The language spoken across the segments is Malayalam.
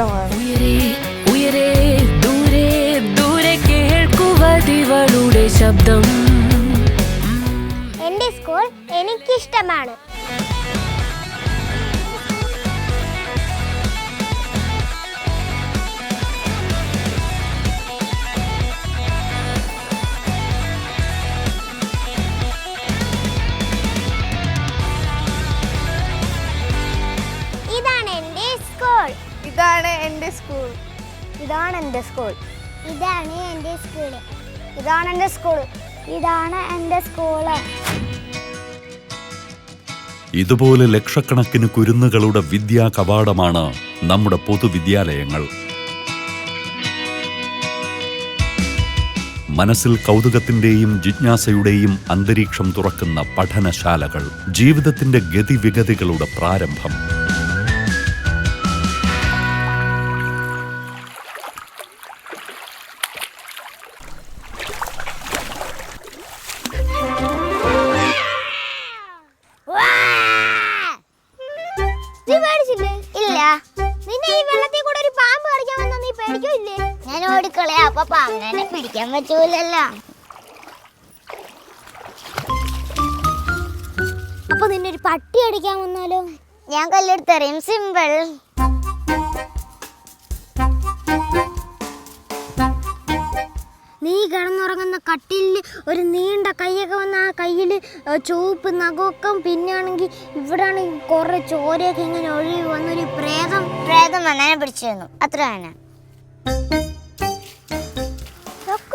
സ്കൂൾ എനിക്കിഷ്ടമാണ് ഉയരേ ഉയരേ ദൂരെ ദൂരെ കേൾക്കുവതിവളുടെ ശബ്ദം. എന്റെ സ്കൂൾ എനിക്കിഷ്ടമാണ്. സ്കൂൾ. ഇതാണ് എന്റെ സ്കൂൾ. ഇതാണ് എന്റെ സ്കൂൾ ഇതാണ് എന്റെ സ്കൂൾ ഇതാണ് എന്റെ സ്കൂൾ. ഇതുപോലെ ലക്ഷക്കണക്കിന് കുരുന്നുകളുടെ വിദ്യാ കവാടമാണ് നമ്മുടെ പൊതുവിദ്യാലയങ്ങൾ. മനസ്സിൽ കൗതുകത്തിന്റെയും ജിജ്ഞാസയുടെയും അന്തരീക്ഷം തുറക്കുന്ന പഠനശാലകൾ ജീവിതത്തിന്റെ ഗതിവിഗതികളുടെ പ്രാരംഭം. ഇവിടെ കുറെ ചോരയൊക്കെ ഇങ്ങനെ ഒഴുകി വന്നൊരു പ്രേതം പ്രേതം വന്നെ പിടിച്ചു തന്നു. അത്ര തന്നെ.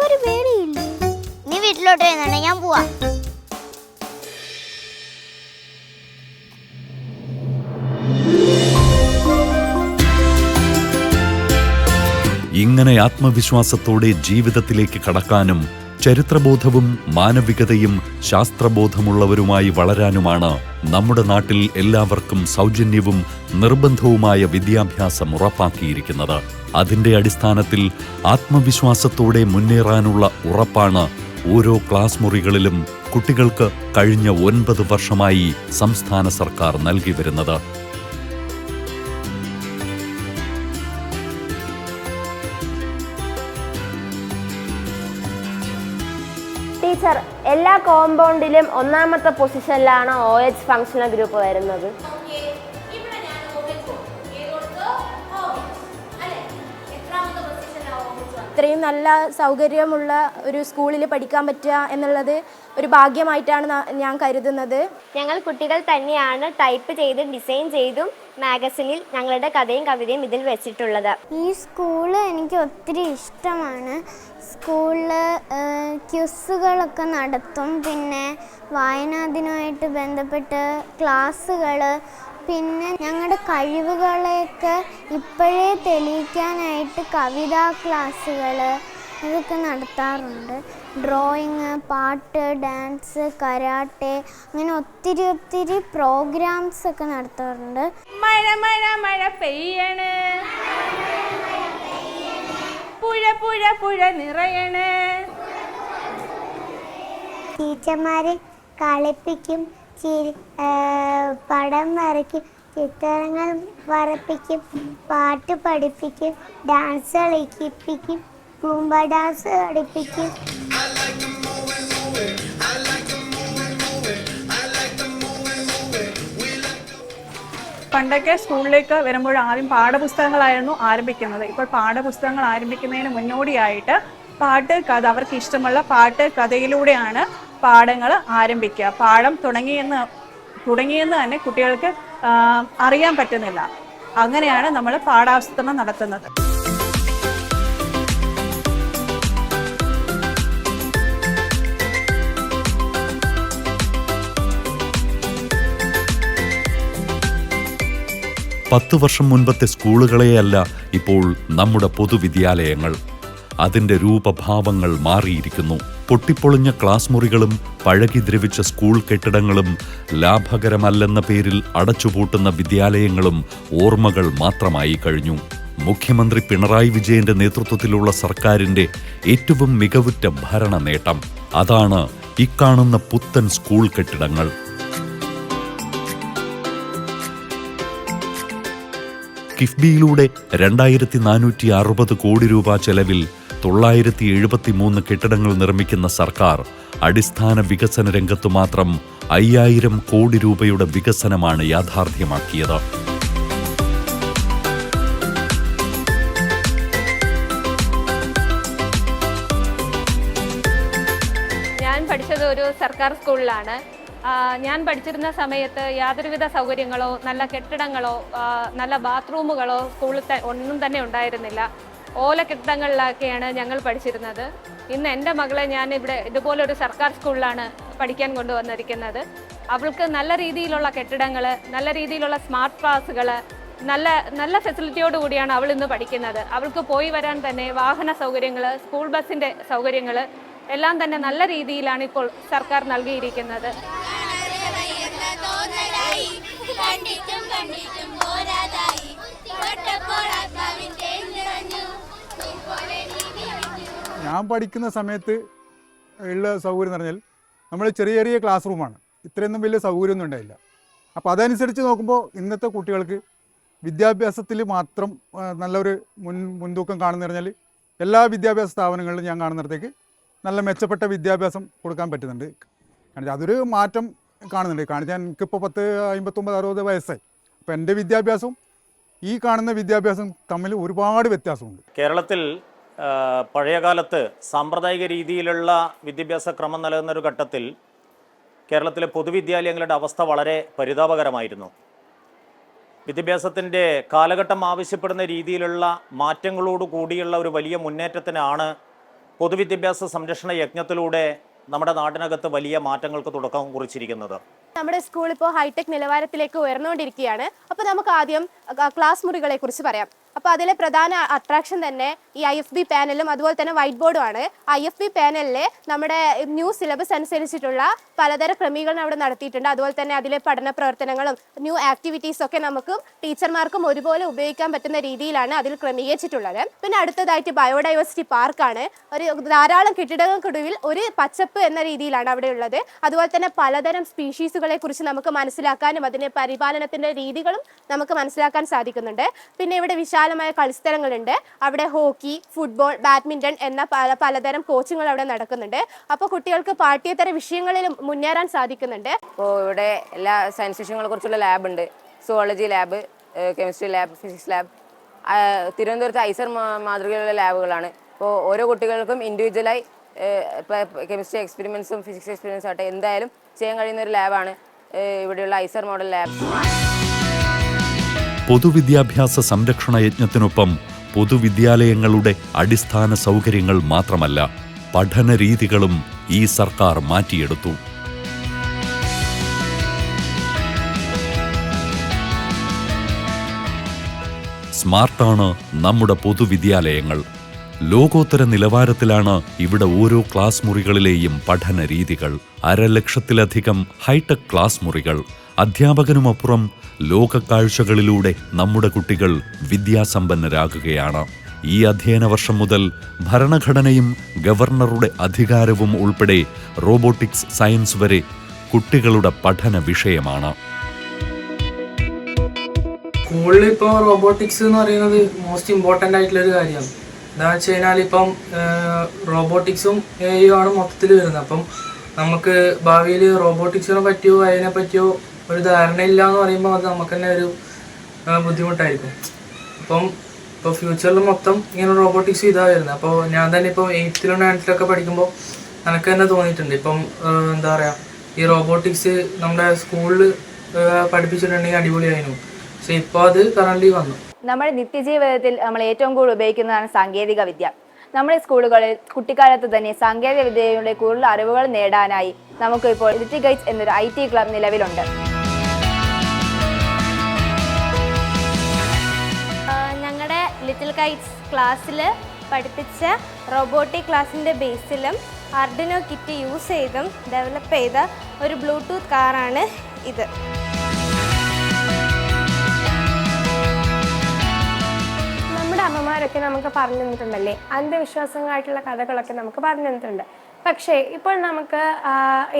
ഒരു പേടിയില്ല? നീ വീട്ടിലോട്ട് വരുന്നുണ്ട് ഞാൻ പോവാ. ഇങ്ങനെ ആത്മവിശ്വാസത്തോടെ ജീവിതത്തിലേക്ക് കടക്കാനും ചരിത്രബോധവും മാനവികതയും ശാസ്ത്രബോധമുള്ളവരുമായി വളരാനുമാണ് നമ്മുടെ നാട്ടിൽ എല്ലാവർക്കും സൗജന്യവും നിർബന്ധവുമായ വിദ്യാഭ്യാസം ഉറപ്പാക്കിയിരിക്കുന്നത്. അതിന്റെ അടിസ്ഥാനത്തിൽ ആത്മവിശ്വാസത്തോടെ മുന്നേറാനുള്ള ഉറപ്പാണ് ഓരോ ക്ലാസ് മുറികളിലും കുട്ടികൾക്ക് കഴിഞ്ഞ ഒൻപത് വർഷമായി സംസ്ഥാന സർക്കാർ നൽകി വരുന്നത്. ടീച്ചർ എല്ലാ കോമ്പൗണ്ടിലും ഒന്നാമത്തെ പൊസിഷനിലാണ് ഒ എച്ച് ഫങ്ഷണൽ ഗ്രൂപ്പ് വരുന്നത്. ഇത്രയും നല്ല സൗകര്യമുള്ള ഒരു സ്കൂളിൽ പഠിക്കാൻ പറ്റുക എന്നുള്ളത് ഒരു ഭാഗ്യമായിട്ടാണ് ഞാൻ കരുതുന്നത്. ഞങ്ങൾ കുട്ടികൾ തന്നെയാണ് ടൈപ്പ് ചെയ്ത് ഡിസൈൻ ചെയ്തും മാഗസിനിൽ ഞങ്ങളുടെ കഥയും കവിതയും ഇതിൽ വെച്ചിട്ടുള്ളത്. ഈ സ്കൂൾ എനിക്ക് ഒത്തിരി ഇഷ്ടമാണ്. സ്കൂളിൽ ക്യുസുകളൊക്കെ നടത്തും. പിന്നെ വായനാ ദിനമായിട്ട് ബന്ധപ്പെട്ട് ക്ലാസ്സുകൾ. പിന്നെ ഞങ്ങളുടെ കഴിവുകളെയൊക്കെ ഇപ്പോഴേ തെളിയിക്കാനായിട്ട് കവിതാ ക്ലാസ്സുകൾ ഇതൊക്കെ നടത്താറുണ്ട്. ഡ്രോയിങ് പാട്ട് ഡാൻസ് കരാട്ടെ അങ്ങനെ ഒത്തിരി ഒത്തിരി പ്രോഗ്രാംസ് ഒക്കെ നടത്താറുണ്ട്. മഴ മഴ മഴ പെയ്യണ്. പുഴ പുഴ പുഴ നിറയണ്. ടീച്ചർമാരെ കളിപ്പിക്കും പടം വരയ്ക്കും ചിത്രങ്ങൾ വരപ്പിക്കും പാട്ട് പഠിപ്പിക്കും ഡാൻസ് കളിപ്പിക്കും കുമ്പ ഡാൻസ് പഠിപ്പിക്കും. പണ്ടൊക്കെ സ്കൂളിലേക്ക് വരുമ്പോൾ ആദ്യം പാഠപുസ്തകങ്ങളായിരുന്നു ആരംഭിക്കുന്നത്. ഇപ്പോൾ പാഠപുസ്തകങ്ങൾ ആരംഭിക്കുന്നതിന് മുന്നോടിയായിട്ട് പാട്ട് കഥ അവർക്ക് ഇഷ്ടമുള്ള പാട്ട് കഥയിലൂടെയാണ് പാഠങ്ങൾ ആരംഭിക്കുക. പാഠം തുടങ്ങിയെന്ന് തുടങ്ങിയെന്ന് തന്നെ കുട്ടികൾക്ക് അറിയാൻ പറ്റുന്നില്ല. അങ്ങനെയാണ് നമ്മൾ പാഠാസൂത്രണം നടത്തുന്നത്. പത്ത് വർഷം മുൻപത്തെ സ്കൂളുകളെയല്ല ഇപ്പോൾ നമ്മുടെ പൊതുവിദ്യാലയങ്ങൾ അതിന്റെ രൂപഭാവങ്ങൾ മാറിയിരിക്കുന്നു. പൊട്ടിപ്പൊളിഞ്ഞ ക്ലാസ് മുറികളും പഴകി ദ്രവിച്ച സ്കൂൾ കെട്ടിടങ്ങളും ലാഭകരമല്ലെന്ന പേരിൽ അടച്ചുപൂട്ടുന്ന വിദ്യാലയങ്ങളും ഓർമ്മകൾ മാത്രമായി കഴിഞ്ഞു. മുഖ്യമന്ത്രി പിണറായി വിജയന്റെ നേതൃത്വത്തിലുള്ള സർക്കാരിന്റെ ഏറ്റവും മികവുറ്റ ഭരണ നേട്ടം. അതാണ് ഇക്കാണുന്ന പുത്തൻ സ്കൂൾ കെട്ടിടങ്ങൾ. കിഫ്ബിയിലൂടെ രണ്ടായിരത്തി നാനൂറ്റി അറുപത് കോടി രൂപ ചെലവിൽ തൊള്ളായിരത്തി എഴുപത്തിമൂന്ന് കെട്ടിടങ്ങൾ നിർമ്മിക്കുന്ന സർക്കാർ അടിസ്ഥാന വികസന രംഗത്തു മാത്രം അയ്യായിരം കോടി രൂപയുടെ വികസനമാണ് യാഥാർത്ഥ്യമാക്കിയത്. ഞാൻ പഠിച്ചത് ഒരു സർക്കാർ സ്കൂളിലാണ്. ഞാൻ പഠിച്ചിരുന്ന സമയത്ത് യാതൊരുവിധ സൗകര്യങ്ങളോ നല്ല കെട്ടിടങ്ങളോ നല്ല ബാത്റൂമുകളോ സ്കൂളിൽ ഒന്നും തന്നെ ഉണ്ടായിരുന്നില്ല. ഓല കെട്ടിടങ്ങളിലൊക്കെയാണ് ഞങ്ങൾ പഠിച്ചിരുന്നത്. ഇന്ന് എന്റെ മകളെ ഞാൻ ഇവിടെ ഇതുപോലൊരു സർക്കാർ സ്കൂളിലാണ് പഠിക്കാൻ കൊണ്ടുവന്നിരിക്കുന്നത്. അവൾക്ക് നല്ല രീതിയിലുള്ള കെട്ടിടങ്ങൾ നല്ല രീതിയിലുള്ള സ്മാർട്ട് ക്ലാസ്സുകൾ നല്ല നല്ല ഫെസിലിറ്റിയോട് കൂടിയാണ് അവൾ ഇന്ന് പഠിക്കുന്നത്. അവൾക്ക് പോയി വരാൻ തന്നെ വാഹന സൗകര്യങ്ങൾ സ്കൂൾ ബസ്സിന്റെ സൗകര്യങ്ങൾ എല്ലാം തന്നെ നല്ല രീതിയിലാണ് ഇപ്പോൾ സർക്കാർ നൽകിയിരിക്കുന്നത്. ഞാൻ പഠിക്കുന്ന സമയത്ത് ഉള്ള സൗകര്യം എന്ന് പറഞ്ഞാൽ നമ്മൾ ചെറിയ ചെറിയ ക്ലാസ് റൂമാണ് ഇത്രയൊന്നും വലിയ സൗകര്യമൊന്നും ഉണ്ടായില്ല. അപ്പോൾ അതനുസരിച്ച് നോക്കുമ്പോൾ ഇന്നത്തെ കുട്ടികൾക്ക് വിദ്യാഭ്യാസത്തിൽ മാത്രം നല്ലൊരു മുൻ മുൻതൂക്കം കാണുന്ന പറഞ്ഞാൽ എല്ലാ വിദ്യാഭ്യാസ സ്ഥാപനങ്ങളിലും ഞാൻ കാണുന്നിടത്തേക്ക് നല്ല മെച്ചപ്പെട്ട വിദ്യാഭ്യാസം കൊടുക്കാൻ പറ്റുന്നുണ്ട്. അതൊരു മാറ്റം കാണുന്നുണ്ട്. ഞാൻ എനിക്കിപ്പോൾ പത്ത് അമ്പത്തൊമ്പത് അറുപത് വയസ്സായി. അപ്പോൾ എന്റെ വിദ്യാഭ്യാസവും ഈ കാണുന്ന വിദ്യാഭ്യാസം തമ്മിൽ ഒരുപാട് വ്യത്യാസമുണ്ട്. കേരളത്തിൽ പഴയകാലത്ത് സാമ്പ്രദായിക രീതിയിലുള്ള വിദ്യാഭ്യാസ ക്രമം നിലനിന്ന ഒരു ഘട്ടത്തിൽ കേരളത്തിലെ പൊതുവിദ്യാലയങ്ങളുടെ അവസ്ഥ വളരെ പരിതാപകരമായിരുന്നു. വിദ്യാഭ്യാസത്തിന്റെ കാലഘട്ടം ആവശ്യപ്പെടുന്ന രീതിയിലുള്ള മാറ്റങ്ങളോട് കൂടിയുള്ള ഒരു വലിയ മുന്നേറ്റത്തിനാണ് പൊതുവിദ്യാഭ്യാസ സംരക്ഷണ യജ്ഞത്തിലൂടെ നമ്മുടെ നാടിനകത്ത് വലിയ മാറ്റങ്ങൾക്ക് തുടക്കം കുറിച്ചിരിക്കുന്നത്. നമ്മുടെ സ്കൂൾ ഇപ്പോൾ ഹൈടെക് നിലവാരത്തിലേക്ക് ഉയർന്നുകൊണ്ടിരിക്കുകയാണ്. അപ്പോൾ നമുക്ക് ആദ്യം ക്ലാസ് മുറികളെ കുറിച്ച് പറയാം. അപ്പോൾ അതിലെ പ്രധാന അട്രാക്ഷൻ തന്നെ ഈ ഐ എഫ് ബി പാനലും അതുപോലെ തന്നെ വൈറ്റ് ബോർഡും ആണ്. ഐ എഫ് ബി പാനലിൽ നമ്മുടെ ന്യൂ സിലബസ് അനുസരിച്ചിട്ടുള്ള പലതര ക്രമീകരണം അവിടെ നടത്തിയിട്ടുണ്ട്. അതുപോലെ തന്നെ അതിലെ പഠന പ്രവർത്തനങ്ങളും ന്യൂ ആക്ടിവിറ്റീസ് ഒക്കെ നമുക്കും ടീച്ചർമാർക്കും ഒരുപോലെ ഉപയോഗിക്കാൻ പറ്റുന്ന രീതിയിലാണ് അതിൽ ക്രമീകരിച്ചിട്ടുള്ളത്. പിന്നെ അടുത്തതായിട്ട് ബയോഡൈവേഴ്സിറ്റി പാർക്കാണ് ഒരു ധാരാളം കെട്ടിടങ്ങൾക്കൊടുവിൽ ഒരു പച്ചപ്പ് എന്ന രീതിയിലാണ് അവിടെ ഉള്ളത്. അതുപോലെ തന്നെ പലതരം സ്പീഷീസുകളെ കുറിച്ച് നമുക്ക് മനസ്സിലാക്കാനും അതിന്റെ പരിപാലനത്തിന്റെ രീതികളും നമുക്ക് മനസ്സിലാക്കാൻ സാധിക്കുന്നുണ്ട്. പിന്നെ ഇവിടെ വിശാലമായ കളിസ്ഥലങ്ങളുണ്ട്. അവിടെ ഹോക്കി ഫുട്ബോൾ ബാഡ്മിന്റൺ എന്ന പല പലതരം കോച്ചിങ്ങൾ അവിടെ നടക്കുന്നുണ്ട്. അപ്പോൾ കുട്ടികൾക്ക് പാഠ്യേതര വിഷയങ്ങളിൽ മുന്നേറാൻ സാധിക്കുന്നുണ്ട്. ഇപ്പോൾ ഇവിടെ എല്ലാ സയൻസ് വിഷയങ്ങളെ കുറിച്ചുള്ള ഉണ്ട്. Zoology lab chemistry lab physics lab തിരുവനന്തപുരത്ത് ഐസർ മാതൃകയിലുള്ള ലാബുകളാണ് ഇപ്പോൾ ഓരോ കുട്ടികൾക്കും ഇൻഡിവിജ്വലായി കെമിസ്ട്രി എക്സ്പെരിമെൻസും ഫിസിക്സ് എക്സ്പെരിമെൻസും ആട്ടെ എന്തായാലും ചെയ്യാൻ കഴിയുന്ന ഒരു ലാബാണ് ഇവിടെയുള്ള ഐസർ മോഡൽ ലാബ് പൊതുവിദ്യാഭ്യാസ സംരക്ഷണ യജ്ഞത്തിനൊപ്പം പൊതുവിദ്യാലയങ്ങളുടെ അടിസ്ഥാന സൗകര്യങ്ങൾ മാത്രമല്ല പഠന രീതികളും ഈ സർക്കാർ മാറ്റിയെടുത്തു. സ്മാർട്ടാണ് നമ്മുടെ പൊതുവിദ്യാലയങ്ങൾ. ലോകോത്തര നിലവാരത്തിലാണ് ഇവിടെ ഓരോ ക്ലാസ് മുറികളിലെയും പഠന രീതികൾ. അരലക്ഷത്തിലധികം ഹൈടെക് ക്ലാസ് മുറികൾ. അധ്യാപകനുമപ്പുറം ലോകക്കാഴ്ചകളിലൂടെ നമ്മുടെ കുട്ടികൾ വിദ്യാസമ്പന്നരാകുകയാണ്. ഈ അധ്യയന വർഷം മുതൽ ഭരണഘടനയും ഗവർണറുടെ അധികാരവും ഉൾപ്പെടെ റോബോട്ടിക്സ് സയൻസ് വരെ കുട്ടികളുടെ പഠന വിഷയമാണ്. സ്കൂളിൽ ഇപ്പോൾ റോബോട്ടിക്സ് എന്ന് പറയുന്നത് മോസ്റ്റ് ഇമ്പോർട്ടന്റ് ആയിട്ടുള്ള ഒരു കാര്യമാണ്. എന്താ വെച്ച് കഴിഞ്ഞാൽ ഇപ്പം റോബോട്ടിക്സും എ ആണ് മൊത്തത്തിൽ വരുന്നത്. അപ്പം നമുക്ക് ഭാവിയിൽ റോബോട്ടിക്സിനെ പറ്റിയോ അതിനെ പറ്റിയോ ഒരു ധാരണയില്ല എന്ന് പറയുമ്പോൾ അത് നമുക്ക് തന്നെ ഒരു ബുദ്ധിമുട്ടായിരിക്കും. അപ്പം ഇപ്പോൾ ഫ്യൂച്ചറിൽ മൊത്തം ഇങ്ങനെ റോബോട്ടിക്സ് ഇതാ വരുന്നത് അപ്പോൾ ഞാൻ തന്നെ ഇപ്പോൾ എയ്ത്തിലും നയൻത്തിലൊക്കെ പഠിക്കുമ്പോൾ എനിക്ക് തന്നെ തോന്നിയിട്ടുണ്ട്. ഇപ്പം എന്താ പറയുക ഈ റോബോട്ടിക്സ് നമ്മുടെ സ്കൂളിൽ പഠിപ്പിച്ചിട്ടുണ്ടെങ്കിൽ അടിപൊളിയായിരുന്നു. പക്ഷെ ഇപ്പോൾ അത് കറണ്ട്ലി വന്നു. നമ്മുടെ നിത്യജീവിതത്തിൽ നമ്മൾ ഏറ്റവും കൂടുതൽ ഉപയോഗിക്കുന്നതാണ് സാങ്കേതിക വിദ്യ. നമ്മുടെ സ്കൂളുകളിൽ കുട്ടിക്കാലത്ത് തന്നെ സാങ്കേതിക വിദ്യയുടെ കൂടുതൽ അറിവുകൾ നേടാനായി നമുക്ക് ഇപ്പോൾ ലിറ്റി ഗൈറ്റ്സ് എന്നൊരു ഐ ടി ക്ലബ് നിലവിലുണ്ട്. ലിറ്റിൽ കൈറ്റ്സ് ക്ലാസ്സിൽ പഠിപ്പിച്ച റോബോട്ടിക് ക്ലാസ്സിന്റെ ബേസിലും അർഡിനോ കിറ്റ് യൂസ് ചെയ്തും ഡെവലപ്പ് ചെയ്ത ഒരു ബ്ലൂടൂത്ത് കാറാണ് ഇത്. നമ്മുടെ അമ്മമാരൊക്കെ നമുക്ക് പറഞ്ഞു തന്നിട്ടുണ്ടല്ലേ അന്ധവിശ്വാസങ്ങളായിട്ടുള്ള കഥകളൊക്കെ നമുക്ക് പറഞ്ഞു തന്നിട്ടുണ്ട് പക്ഷേ ഇപ്പോൾ നമുക്ക്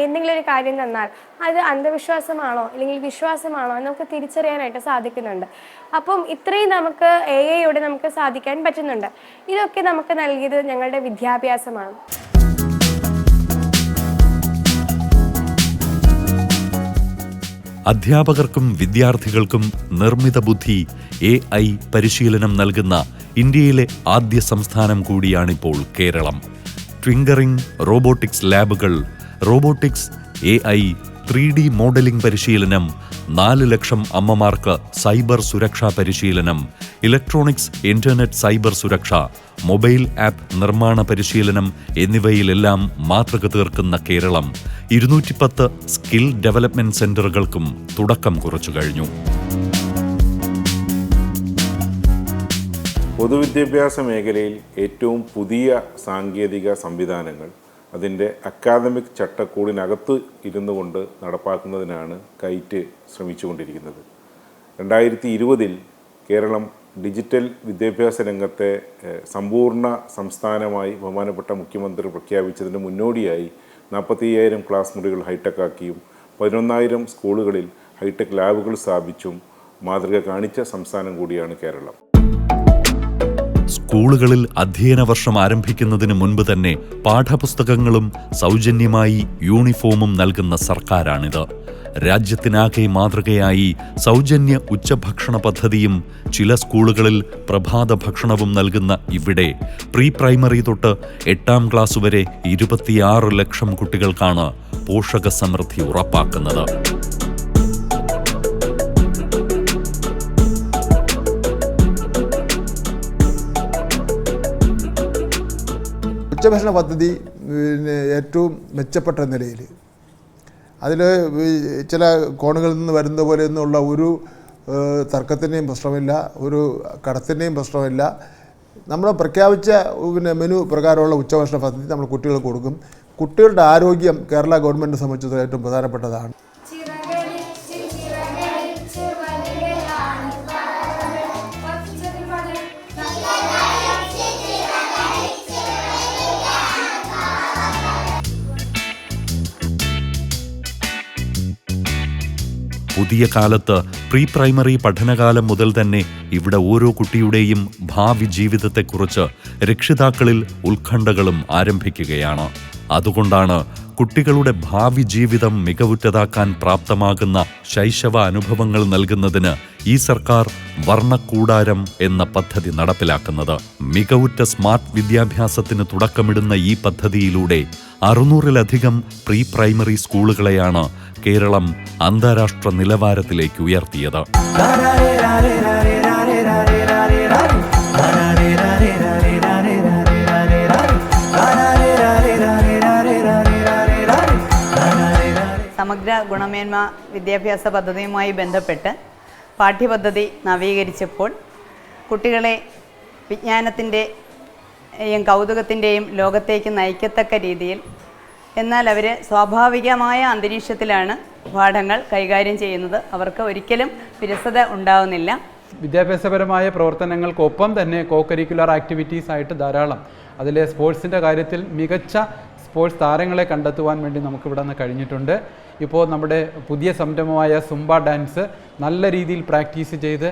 എന്തെങ്കിലും ഒരു കാര്യം തന്നാൽ അത് അന്ധവിശ്വാസമാണോ അല്ലെങ്കിൽ വിശ്വാസമാണോ നമുക്ക് തിരിച്ചറിയാനായിട്ട് സാധിക്കുന്നുണ്ട്. അപ്പം ഇത്രയും നമുക്ക് എ ഐയോടെ നമുക്ക് സാധിക്കാൻ പറ്റുന്നുണ്ട്. ഇതൊക്കെ നമുക്ക് നൽകിയത് ഞങ്ങളുടെ വിദ്യാഭ്യാസമാണ്. അധ്യാപകർക്കും വിദ്യാർത്ഥികൾക്കും നിർമ്മിത ബുദ്ധി എ ഐ പരിശീലനം നൽകുന്ന ഇന്ത്യയിലെ ആദ്യ സംസ്ഥാനം കൂടിയാണിപ്പോൾ കേരളം. ട്വിങ്കറിംഗ് റോബോട്ടിക്സ് ലാബുകൾ robotics A I three D modelling പരിശീലനം നാല് ലക്ഷം അമ്മമാർക്ക് സൈബർ സുരക്ഷാ പരിശീലനം ഇലക്ട്രോണിക്സ് ഇന്റർനെറ്റ് സൈബർ സുരക്ഷ മൊബൈൽ ആപ്പ് നിർമ്മാണ പരിശീലനം എന്നിവയിലെല്ലാം മാതൃക തീർക്കുന്ന കേരളം. ഇരുന്നൂറ്റിപ്പത്ത് സ്കിൽ ഡെവലപ്മെന്റ് സെന്ററുകൾക്കും തുടക്കം കുറിച്ചു കഴിഞ്ഞു. പൊതുവിദ്യാഭ്യാസ മേഖലയിൽ ഏറ്റവും പുതിയ സാങ്കേതിക സംവിധാനങ്ങൾ അതിന്റെ അക്കാദമിക് ചട്ടക്കൂടിനകത്ത് ഇരുന്നു കൊണ്ട് നടപ്പാക്കുന്നതിനാണ് കൈറ്റ് ശ്രമിച്ചുകൊണ്ടിരിക്കുന്നത്. രണ്ടായിരത്തി ഇരുപതിൽ കേരളം ഡിജിറ്റൽ വിദ്യാഭ്യാസ രംഗത്തെ സമ്പൂർണ സംസ്ഥാനമായി ബഹുമാനപ്പെട്ട മുഖ്യമന്ത്രി പ്രഖ്യാപിച്ചതിന് മുന്നോടിയായി നാൽപ്പത്തി അയ്യായിരം ക്ലാസ് മുറികൾ ഹൈടെക് ആക്കിയും പതിനൊന്നായിരം സ്കൂളുകളിൽ ഹൈടെക് ലാബുകൾ സ്ഥാപിച്ചും മാതൃക കാണിച്ച സംസ്ഥാനം കൂടിയാണ് കേരളം. സ്കൂളുകളിൽ അധ്യയന വർഷം ആരംഭിക്കുന്നതിന് മുൻപ് തന്നെ പാഠപുസ്തകങ്ങളും സൗജന്യമായി യൂണിഫോമും നൽകുന്ന സർക്കാരാണിത്. രാജ്യത്തിനാകെ മാതൃകയായി സൗജന്യ ഉച്ചഭക്ഷണ പദ്ധതിയും ചില സ്കൂളുകളിൽ പ്രഭാത ഭക്ഷണവും നൽകുന്ന ഇവിടെ പ്രീ പ്രൈമറി തൊട്ട് എട്ടാം ക്ലാസ് വരെ ഇരുപത്തിയാറ് ലക്ഷം കുട്ടികൾക്കാണ് പോഷക സമൃദ്ധി ഉറപ്പാക്കുന്നത്. ഉച്ചഭക്ഷണ പദ്ധതി പിന്നെ ഏറ്റവും മെച്ചപ്പെട്ട നിലയിൽ. അതിൽ ചില കോണുകളിൽ നിന്ന് വരുന്ന പോലെ ഒന്നുള്ള ഒരു തർക്കത്തിന്റെയും പ്രശ്നമില്ല ഒരു കടത്തിന്റെയും പ്രശ്നമില്ല. നമ്മൾ പ്രഖ്യാപിച്ച പിന്നെ മെനു പ്രകാരമുള്ള ഉച്ചഭക്ഷണ പദ്ധതി നമ്മൾ കുട്ടികൾക്ക് കൊടുക്കും. കുട്ടികളുടെ ആരോഗ്യം കേരള ഗവൺമെന്റ് സംബന്ധിച്ചത് ഏറ്റവും പ്രധാനപ്പെട്ടതാണ്. പുതിയ കാലത്ത് പ്രീ പ്രൈമറി പഠനകാലം മുതൽ തന്നെ ഇവിടെ ഓരോ കുട്ടിയുടെയും ഭാവി ജീവിതത്തെക്കുറിച്ച് രക്ഷിതാക്കളിൽ ഉത്കണ്ഠകളും ആരംഭിക്കുകയാണ്. അതുകൊണ്ടാണ് കുട്ടികളുടെ ഭാവി ജീവിതം മികവുറ്റതാക്കാൻ പ്രാപ്തമാകുന്ന ശൈശവ അനുഭവങ്ങൾ നൽകുന്നതിന് ഈ സർക്കാർ വർണക്കൂടാരം എന്ന പദ്ധതി നടപ്പിലാക്കുന്നത്. മികവുറ്റ സ്മാർട്ട് വിദ്യാഭ്യാസത്തിന് തുടക്കമിടുന്ന ഈ പദ്ധതിയിലൂടെ അറുന്നൂറിലധികം പ്രീ പ്രൈമറി സ്കൂളുകളെയാണ് കേരളം അന്താരാഷ്ട്ര നിലവാരത്തിലേക്ക് ഉയർത്തിയത്. സമഗ്ര ഗുണമേന്മ വിദ്യാഭ്യാസ പദ്ധതിയുമായി ബന്ധപ്പെട്ട് പാഠ്യപദ്ധതി നവീകരിച്ചപ്പോൾ കുട്ടികളെ വിജ്ഞാനത്തിന്റെയും കൗതുകത്തിന്റെയും ലോകത്തേക്ക് നയിക്കത്തക്ക രീതിയിൽ എന്നാൽ അവർ സ്വാഭാവികമായ അന്തരീക്ഷത്തിലാണ് പാഠങ്ങൾ കൈകാര്യം ചെയ്യുന്നത്. അവർക്ക് ഒരിക്കലും വിരസത ഉണ്ടാവുന്നില്ല. വിദ്യാഭ്യാസപരമായ പ്രവർത്തനങ്ങൾക്കൊപ്പം തന്നെ കോ കരിക്കുലർ ആക്ടിവിറ്റീസ് ആയിട്ട് ധാരാളം. അതിലെ സ്പോർട്സിന്റെ കാര്യത്തിൽ മികച്ച സ്പോർട്സ് താരങ്ങളെ കണ്ടെത്തുവാൻ വേണ്ടി നമുക്കിവിടെ നിന്ന് കഴിഞ്ഞിട്ടുണ്ട്. ഇപ്പോൾ നമ്മുടെ പുതിയ സംരംഭമായ സുംബ ഡാൻസ് നല്ല രീതിയിൽ പ്രാക്ടീസ് ചെയ്ത്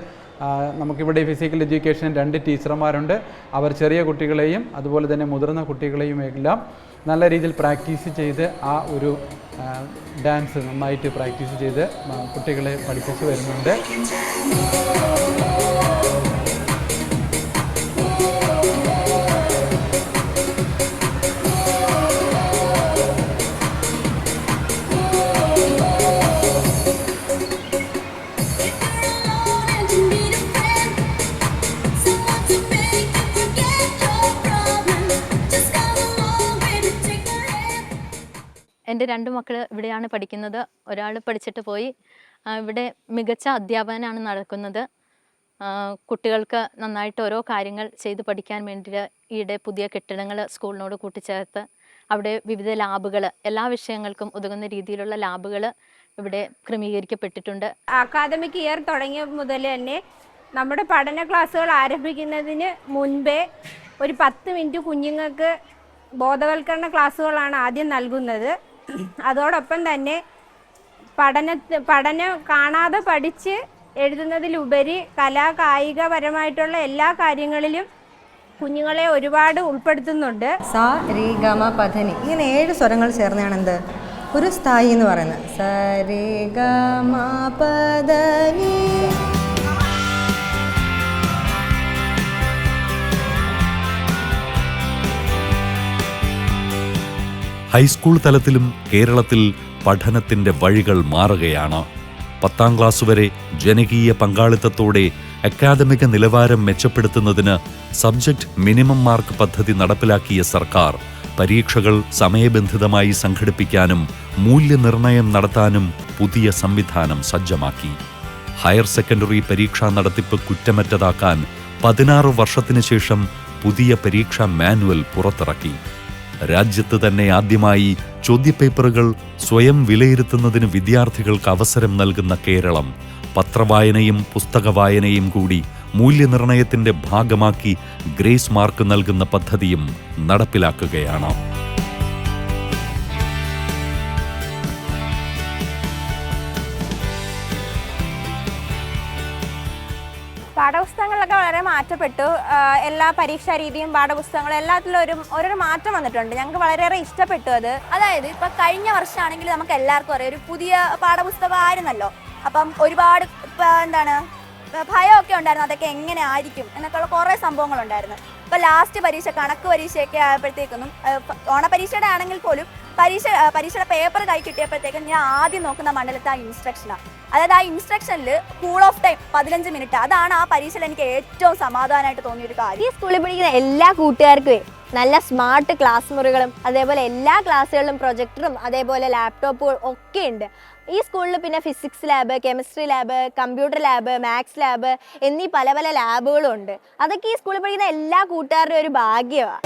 നമുക്കിവിടെ ഫിസിക്കൽ എഡ്യൂക്കേഷൻ രണ്ട് ടീച്ചർമാരുണ്ട്. അവർ ചെറിയ കുട്ടികളെയും അതുപോലെ തന്നെ മുതിർന്ന കുട്ടികളെയും എല്ലാം നല്ല രീതിയിൽ പ്രാക്ടീസ് ചെയ്ത് ആ ഒരു ഡാൻസ് നന്നായിട്ട് പ്രാക്ടീസ് ചെയ്ത് കുട്ടികളെ പഠിപ്പിച്ചു വരുന്നുണ്ട്. എന്റെ രണ്ട് മക്കൾ ഇവിടെയാണ് പഠിക്കുന്നത്. ഒരാൾ പഠിച്ചിട്ട് പോയി. ഇവിടെ മികച്ച അധ്യാപനമാണ് നടക്കുന്നത്. കുട്ടികൾക്ക് നന്നായിട്ട് ഓരോ കാര്യങ്ങൾ ചെയ്ത് പഠിക്കാൻ വേണ്ടിയിട്ട് ഈയിടെ പുതിയ കെട്ടിടങ്ങൾ സ്കൂളിനോട് കൂട്ടിച്ചേർത്ത് അവിടെ വിവിധ ലാബുകൾ എല്ലാ വിഷയങ്ങൾക്കും ഉതകുന്ന രീതിയിലുള്ള ലാബുകൾ ഇവിടെ ക്രമീകരിക്കപ്പെട്ടിട്ടുണ്ട്. അക്കാദമിക് ഇയർ തുടങ്ങിയ മുതൽ തന്നെ നമ്മുടെ പഠന ക്ലാസ്സുകൾ ആരംഭിക്കുന്നതിന് മുൻപേ ഒരു പത്ത് മിനിറ്റ് കുഞ്ഞുങ്ങൾക്ക് ബോധവൽക്കരണ ക്ലാസ്സുകളാണ് ആദ്യം നൽകുന്നത്. അതോടൊപ്പം തന്നെ പഠന പഠനം കാണാതെ പഠിച്ച് എഴുതുന്നതിലുപരി കലാ കായികപരമായിട്ടുള്ള എല്ലാ കാര്യങ്ങളിലും കുഞ്ഞുങ്ങളെ ഒരുപാട് ഉൾപ്പെടുത്തുന്നുണ്ട്. സ രി ഇങ്ങനെ ഏഴ് സ്വരങ്ങൾ ചേർന്നാണ് എന്ത്? ഒരു സ്ഥായി എന്ന് പറയുന്നത്. സ രി ഹൈസ്കൂൾ തലത്തിലും കേരളത്തിൽ പഠനത്തിന്റെ വഴികൾ മാറുകയാണ്. പത്താം ക്ലാസ് വരെ ജനകീയ പങ്കാളിത്തത്തോടെ അക്കാദമിക നിലവാരം മെച്ചപ്പെടുത്തുന്നതിന് സബ്ജക്ട് മിനിമം മാർക്ക് പദ്ധതി നടപ്പിലാക്കിയ സർക്കാർ പരീക്ഷകൾ സമയബന്ധിതമായി സംഘടിപ്പിക്കാനും മൂല്യനിർണയം നടത്താനും പുതിയ സംവിധാനം സജ്ജമാക്കി. ഹയർ സെക്കൻഡറി പരീക്ഷാ നടത്തിപ്പ് കുറ്റമറ്റതാക്കാൻ പതിനാറ് വർഷത്തിനു ശേഷം പുതിയ പരീക്ഷാ മാനുവൽ പുറത്തിറക്കി. രാജ്യത്ത് തന്നെ ആദ്യമായി ചോദ്യപേപ്പറുകൾ സ്വയം വിലയിരുത്തുന്നതിന് വിദ്യാർത്ഥികൾക്ക് അവസരം നൽകുന്ന കേരളം പത്രവായനയും പുസ്തകവായനയും കൂടി മൂല്യനിർണയത്തിന്റെ ഭാഗമാക്കി ഗ്രേസ് മാർക്ക് നൽകുന്ന പദ്ധതിയും നടപ്പിലാക്കുകയാണ്. പാഠപുസ്തകങ്ങളിലൊക്കെ വളരെ മാറ്റപ്പെട്ടു. എല്ലാ പരീക്ഷാ രീതിയും പാഠപുസ്തകങ്ങളും എല്ലാത്തിലും ഒരു ഓരോരോ മാറ്റം വന്നിട്ടുണ്ട്. ഞങ്ങൾക്ക് വളരെയേറെ ഇഷ്ടപ്പെട്ടു അത്. അതായത് ഇപ്പൊ കഴിഞ്ഞ വർഷമാണെങ്കിൽ നമുക്ക് എല്ലാവർക്കും അറിയാം ഒരു പുതിയ പാഠപുസ്തകം ആയിരുന്നല്ലോ. അപ്പം ഒരുപാട് എന്താണ് ഭയമൊക്കെ ഉണ്ടായിരുന്നു അതൊക്കെ എങ്ങനെ ആയിരിക്കും എന്നൊക്കെയുള്ള കുറേ സംഭവങ്ങളുണ്ടായിരുന്നു ഇപ്പൊ ലാസ്റ്റ് പരീക്ഷ കണക്ക് പരീക്ഷയൊക്കെ ആയപ്പോഴത്തേക്കൊന്നും ഓണപരീക്ഷയുടെ ആണെങ്കിൽ പോലും പരീക്ഷ പരീക്ഷയുടെ പേപ്പർ കൈ കിട്ടിയപ്പോഴത്തേക്കും ഞാൻ ആദ്യം നോക്കുന്ന മണ്ഡലത്തെ ആ ഇൻസ്ട്രക്ഷനാണ് അതായത് ആ ഇൻസ്ട്രക്ഷനിൽ കൂൾ ഓഫ് ടൈം പതിനഞ്ച് മിനിറ്റ് അതാണ് ആ പരീക്ഷയിൽ എനിക്ക് ഏറ്റവും സമാധാനമായിട്ട് തോന്നിയൊരു കാര്യം. ഈ സ്കൂളിൽ പഠിക്കുന്ന എല്ലാ കൂട്ടുകാർക്കുമേ നല്ല സ്മാർട്ട് ക്ലാസ് മുറികളും അതേപോലെ എല്ലാ ക്ലാസ്സുകളിലും പ്രൊജക്ടറും അതേപോലെ ലാപ്ടോപ്പുകൾ ഒക്കെ ഉണ്ട്. ഈ സ്കൂളിൽ പിന്നെ physics lab chemistry lab computer lab maths lab എന്നീ പല പല ലാബുകളും ഉണ്ട്. അതൊക്കെ ഈ സ്കൂളിൽ പഠിക്കുന്ന എല്ലാ കൂട്ടുകാരുടെയും ഒരു ഭാഗ്യമാണ്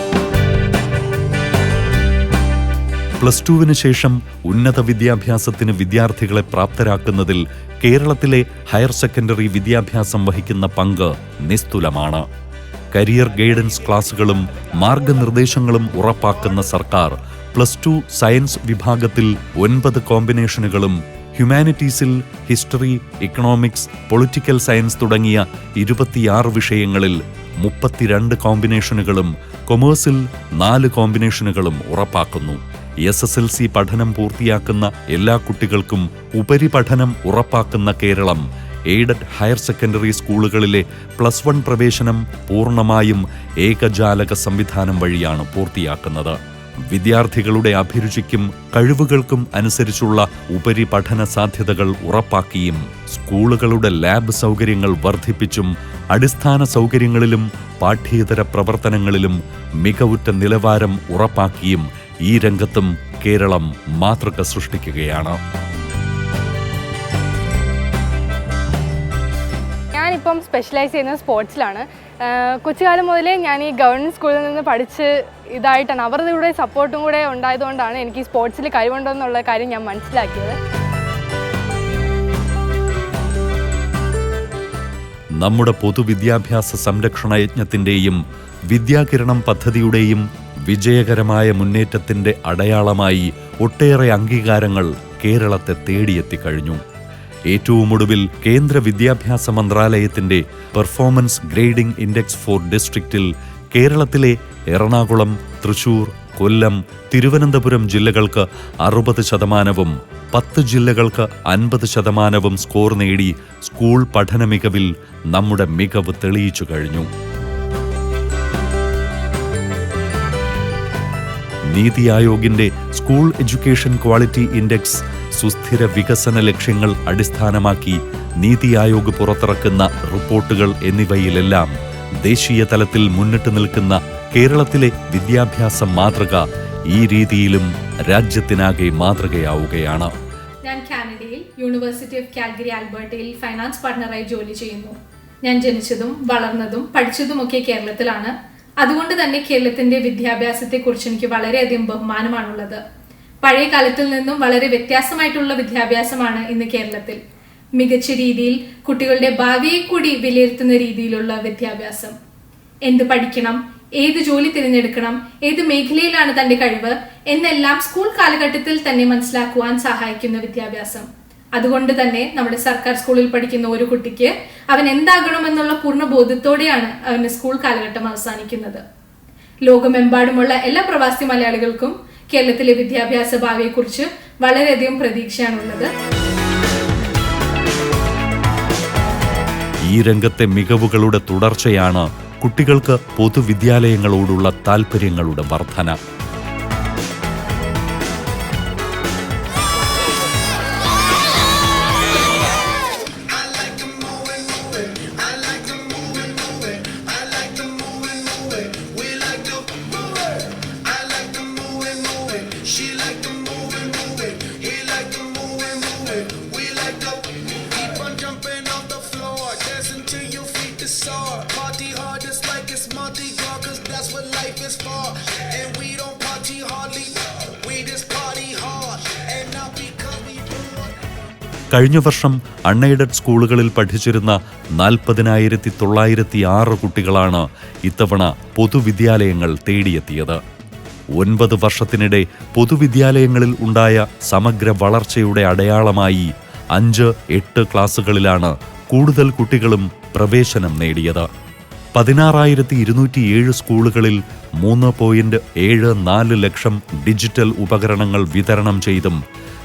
പ്ലസ് ടുവിന് ശേഷം ഉന്നത വിദ്യാഭ്യാസത്തിന് വിദ്യാർത്ഥികളെ പ്രാപ്തരാക്കുന്നതിൽ കേരളത്തിലെ ഹയർ സെക്കൻഡറി വിദ്യാഭ്യാസം വഹിക്കുന്ന പങ്ക് നിസ്തുലമാണ്. കരിയർ ഗൈഡൻസ് ക്ലാസുകളും മാർഗനിർദ്ദേശങ്ങളും ഉറപ്പാക്കുന്ന സർക്കാർ പ്ലസ് ടു സയൻസ് വിഭാഗത്തിൽ ഒൻപത് കോമ്പിനേഷനുകളും ഹ്യൂമാനിറ്റീസിൽ ഹിസ്റ്ററി ഇക്കണോമിക്സ് പൊളിറ്റിക്കൽ സയൻസ് തുടങ്ങിയ ഇരുപത്തിയാറ് വിഷയങ്ങളിൽ മുപ്പത്തിരണ്ട് കോമ്പിനേഷനുകളും കൊമേഴ്സിൽ നാല് കോമ്പിനേഷനുകളും ഉറപ്പാക്കുന്നു. എസ് എസ് എൽ സി പഠനം പൂർത്തിയാക്കുന്ന എല്ലാ കുട്ടികൾക്കും ഉപരിപഠനം ഉറപ്പാക്കുന്ന കേരളം എയ്ഡഡ് ഹയർ സെക്കൻഡറി സ്കൂളുകളിലെ പ്ലസ് വൺ പ്രവേശനം പൂർണമായും ഏകജാലക സംവിധാനം വഴിയാണ് പൂർത്തിയാക്കുന്നത്. വിദ്യാർത്ഥികളുടെ അഭിരുചിക്കും കഴിവുകൾക്കും അനുസരിച്ചുള്ള ഉപരിപഠന സാധ്യതകൾ ഉറപ്പാക്കിയും സ്കൂളുകളുടെ ലാബ് സൗകര്യങ്ങൾ വർദ്ധിപ്പിച്ചും അടിസ്ഥാന സൗകര്യങ്ങളിലും പാഠ്യേതര പ്രവർത്തനങ്ങളിലും മികവുറ്റ നിലവാരം ഉറപ്പാക്കിയും ഈ രംഗത്തും കേരളം മാതൃക സൃഷ്ടിക്കുകയാണ്. ഞാനിപ്പം സ്പെഷ്യലൈസ് ചെയ്യുന്നത് സ്പോർട്സിലാണ് കൊച്ചുകാലം മുതലേ ഞാൻ ഈ ഗവൺമെന്റ് സ്കൂളിൽ നിന്ന് പഠിച്ച് ഇതായിട്ടാണ്. അവരുടെ കൂടെ സപ്പോർട്ടും കൂടെ ഉണ്ടായതുകൊണ്ടാണ് എനിക്ക് സ്പോർട്സിൽ കഴിവുണ്ടെന്നുള്ള കാര്യം ഞാൻ മനസ്സിലാക്കിയത്. നമ്മുടെ പൊതുവിദ്യാഭ്യാസ സംരക്ഷണ യജ്ഞത്തിന്റെയും വിദ്യാകിരണം പദ്ധതിയുടെയും വിജയകരമായ മുന്നേറ്റത്തിന്റെ അടയാളമായി ഒട്ടേറെ അംഗീകാരങ്ങൾ കേരളത്തെ തേടിയെത്തിക്കഴിഞ്ഞു. ഏറ്റവും ഒടുവിൽ കേന്ദ്ര വിദ്യാഭ്യാസ മന്ത്രാലയത്തിന്റെ പെർഫോമൻസ് ഗ്രേഡിംഗ് ഇൻഡെക്സ് ഫോർ ഡിസ്ട്രിക്റ്റിൽ കേരളത്തിലെ എറണാകുളം തൃശൂർ കൊല്ലം തിരുവനന്തപുരം ജില്ലകൾക്ക് അറുപത് ശതമാനവും പത്ത് ജില്ലകൾക്ക് അൻപത് ശതമാനവും സ്കോർ നേടി സ്കൂൾ പഠന മികവിൽ നമ്മുടെ മികവ് തെളിയിച്ചു കഴിഞ്ഞു. നീതി ആയോഗിന്റെ സ്കൂൾ എഡ്യൂക്കേഷൻ ക്വാളിറ്റി ഇൻഡെക്സ് സുസ്ഥിര വികസന ലക്ഷ്യങ്ങൾ അടിസ്ഥാനമാക്കി നീതി ആയോഗ് പുറത്തിറക്കുന്ന റിപ്പോർട്ടുകൾ എന്നിവയിലെല്ലാം ദേശീയ തലത്തിൽ മുന്നിട്ട് നിൽക്കുന്ന കേരളത്തിലെ വിദ്യാഭ്യാസ മാതൃക ഈ രീതിയിലും രാജ്യത്തിനാകെ മാതൃകയാവുകയാണ്. ഞാൻ കാനഡയിൽ യൂണിവേഴ്സിറ്റി ഓഫ് കാൽഗരി ആൽബർട്ടയിൽ ഫൈനാൻസ് പാർട്ണറായി ജോലി ചെയ്യുന്നു. ഞാൻ ജനിച്ചതും വളർന്നതും പഠിച്ചതുമൊക്കെ കേരളത്തിലാണ്. അതുകൊണ്ട് തന്നെ കേരളത്തിന്റെ വിദ്യാഭ്യാസത്തെക്കുറിച്ച് എനിക്ക് വളരെയധികം ബഹുമാനമാണുള്ളത്. പഴയ കാലത്തിൽ നിന്നും വളരെ വ്യത്യാസമായിട്ടുള്ള വിദ്യാഭ്യാസമാണ് ഇന്ന് കേരളത്തിൽ. മികച്ച രീതിയിൽ കുട്ടികളുടെ ഭാവിയെ കൂടി വിലയിരുത്തുന്ന രീതിയിലുള്ള വിദ്യാഭ്യാസം. എന്ത് പഠിക്കണം ഏത് ജോലി തിരഞ്ഞെടുക്കണം ഏത് മേഖലയിലാണ് തന്റെ കഴിവ് എന്നെല്ലാം സ്കൂൾ കാലഘട്ടത്തിൽ തന്നെ മനസ്സിലാക്കുവാൻ സഹായിക്കുന്ന വിദ്യാഭ്യാസം. അതുകൊണ്ട് തന്നെ നമ്മുടെ സർക്കാർ സ്കൂളിൽ പഠിക്കുന്ന ഒരു കുട്ടിക്ക് അവൻ എന്താകണമെന്നുള്ള പൂർണ ബോധ്യത്തോടെയാണ് അവന് സ്കൂൾ കാലഘട്ടം അവസാനിക്കുന്നത്. ലോകമെമ്പാടുമുള്ള എല്ലാ പ്രവാസി മലയാളികൾക്കും കേരളത്തിലെ വിദ്യാഭ്യാസ ഭാവിയെക്കുറിച്ച് വളരെയധികം പ്രതീക്ഷയാണുള്ളത്. ഈ രംഗത്തെ മികവുകളുടെ തുടർച്ചയാണ് കുട്ടികൾക്ക് പൊതുവിദ്യാലയങ്ങളോടുള്ള താൽപ്പര്യങ്ങളുടെ വർധന. കഴിഞ്ഞ വർഷം അൺഎയ്ഡഡ് സ്കൂളുകളിൽ പഠിച്ചിരുന്ന നാൽപ്പതിനായിരത്തി തൊള്ളായിരത്തി ആറ് കുട്ടികളാണ് ഇത്തവണ പൊതുവിദ്യാലയങ്ങൾ തേടിയെത്തിയത്. ഒൻപത് വർഷത്തിനിടെ പൊതുവിദ്യാലയങ്ങളിൽ ഉണ്ടായ സമഗ്ര വളർച്ചയുടെ അടയാളമായി അഞ്ച് എട്ട് ക്ലാസ്സുകളിലാണ് കൂടുതൽ കുട്ടികളും പ്രവേശനം നേടിയത്. പതിനാറായിരത്തി ഇരുന്നൂറ്റി ഏഴ് സ്കൂളുകളിൽ മൂന്ന് പോയിന്റ് ഏഴ് നാല് ലക്ഷം ഡിജിറ്റൽ ഉപകരണങ്ങൾ വിതരണം ചെയ്തും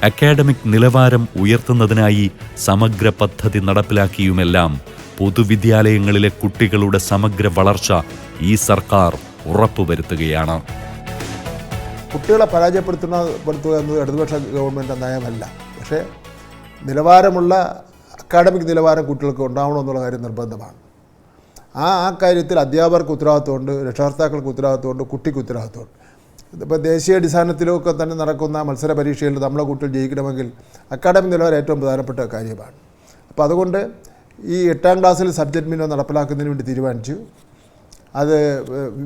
അക്കാഡമിക് നിലവാരം ഉയർത്തുന്നതിനായി സമഗ്ര പദ്ധതി നടപ്പിലാക്കിയുമെല്ലാം പൊതുവിദ്യാലയങ്ങളിലെ കുട്ടികളുടെ സമഗ്ര വളർച്ച ഈ സർക്കാർ ഉറപ്പുവരുത്തുകയാണ്. കുട്ടികളെ പരാജയപ്പെടുത്തുന്ന പെടുത്തുക എന്നത് ഇടതുപക്ഷ ഗവൺമെന്റ് നയമല്ല. പക്ഷേ നിലവാരമുള്ള അക്കാഡമിക് നിലവാരം കുട്ടികൾക്ക് ഉണ്ടാവണമെന്നുള്ള കാര്യം നിർബന്ധമാണ്. ആ ആ കാര്യത്തിൽ അധ്യാപകർക്ക് ഉത്തരവാദിത്വമുണ്ട് രക്ഷകർത്താക്കൾക്ക് ഉത്തരവാദിത്വമുണ്ട് കുട്ടിക്ക് ഉത്തരവാദിത്വമുണ്ട്. ഇതിപ്പോൾ ദേശീയ അടിസ്ഥാനത്തിലൊക്കെ തന്നെ നടക്കുന്ന മത്സര പരീക്ഷയിൽ നമ്മളെ കുട്ടികൾ ജയിക്കണമെങ്കിൽ അക്കാഡമിക് നിലവാരം ഏറ്റവും പ്രധാനപ്പെട്ട കാര്യമാണ്. അപ്പോൾ അതുകൊണ്ട് ഈ എട്ടാം ക്ലാസ്സിൽ സബ്ജക്റ്റ് മിനോ നടപ്പിലാക്കുന്നതിന് വേണ്ടി തീരുമാനിച്ചു. അത്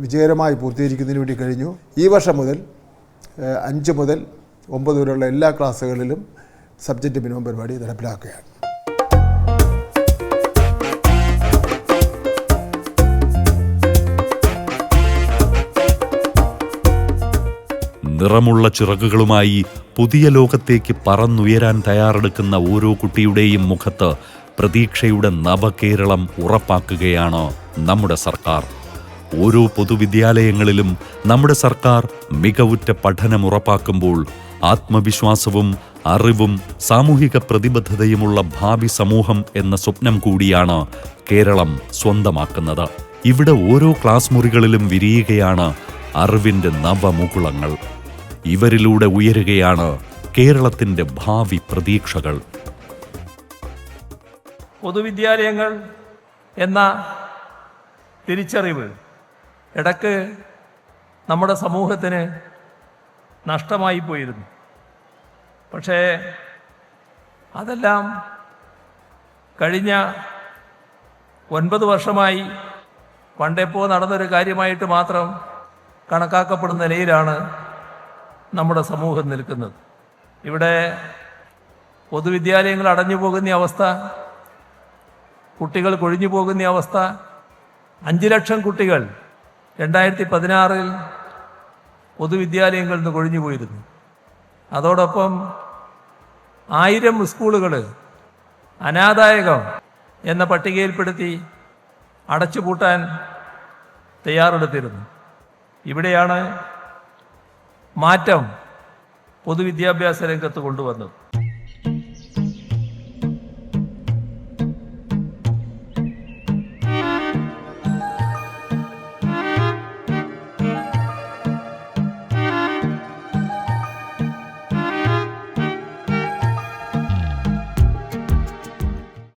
വിജയകരമായി പൂർത്തീകരിക്കുന്നതിന് വേണ്ടി കഴിഞ്ഞു. ഈ വർഷം മുതൽ അഞ്ച് മുതൽ ഒമ്പത് വരെയുള്ള എല്ലാ ക്ലാസ്സുകളിലും സബ്ജക്റ്റ് മിനിമം പരിപാടി നടപ്പിലാക്കുകയാണ്. നിറമുള്ള ചിറകുകളുമായി പുതിയ ലോകത്തേക്ക് പറന്നുയരാൻ തയ്യാറെടുക്കുന്ന ഓരോ കുട്ടിയുടെയും മുഖത്ത് പ്രതീക്ഷയുടെ നവകേരളം ഉറപ്പാക്കുകയാണ് നമ്മുടെ സർക്കാർ. ഓരോ പൊതുവിദ്യാലയങ്ങളിലും നമ്മുടെ സർക്കാർ മികവുറ്റ പഠനം ഉറപ്പാക്കുമ്പോൾ ആത്മവിശ്വാസവും അറിവും സാമൂഹിക പ്രതിബദ്ധതയുമുള്ള ഭാവി സമൂഹം എന്ന സ്വപ്നം കൂടിയാണ് കേരളം സ്വന്തമാക്കുന്നത്. ഇവിടെ ഓരോ ക്ലാസ് മുറികളിലും വിരിയുകയാണ് അറിവിന്റെ നവമുകുളങ്ങൾ. ഇവരിലൂടെ ഉയരുകയാണ് കേരളത്തിന്റെ ഭാവി പ്രതീക്ഷകൾ. പൊതുവിദ്യാലയങ്ങൾ എന്ന തിരിച്ചറിവ് ഇടയ്ക്ക് നമ്മുടെ സമൂഹത്തിന് നഷ്ടമായി പോയിരുന്നു. പക്ഷേ അതെല്ലാം കഴിഞ്ഞ ഒൻപത് വർഷമായി പണ്ടെപ്പോ നടന്നൊരു കാര്യമായിട്ട് മാത്രം കണക്കാക്കപ്പെടുന്ന നിലയിലാണ് നമ്മുടെ സമൂഹം നിൽക്കുന്നത്. ഇവിടെ പൊതുവിദ്യാലയങ്ങൾ അടഞ്ഞു പോകുന്ന അവസ്ഥ കുട്ടികൾ കൊഴിഞ്ഞു പോകുന്ന അവസ്ഥ അഞ്ച് ലക്ഷം കുട്ടികൾ രണ്ടായിരത്തി പതിനാറിൽ പൊതുവിദ്യാലയങ്ങളിൽ നിന്ന് കൊഴിഞ്ഞു പോയിരുന്നു. അതോടൊപ്പം ആയിരം സ്കൂളുകൾ അനാദായകം എന്ന പട്ടികയിൽപ്പെടുത്തി അടച്ചുപൂട്ടാൻ തയ്യാറെടുത്തിരുന്നു. ഇവിടെയാണ് മാറ്റം പൊതുവിദ്യാഭ്യാസ രംഗത്ത് കൊണ്ടുവന്നത്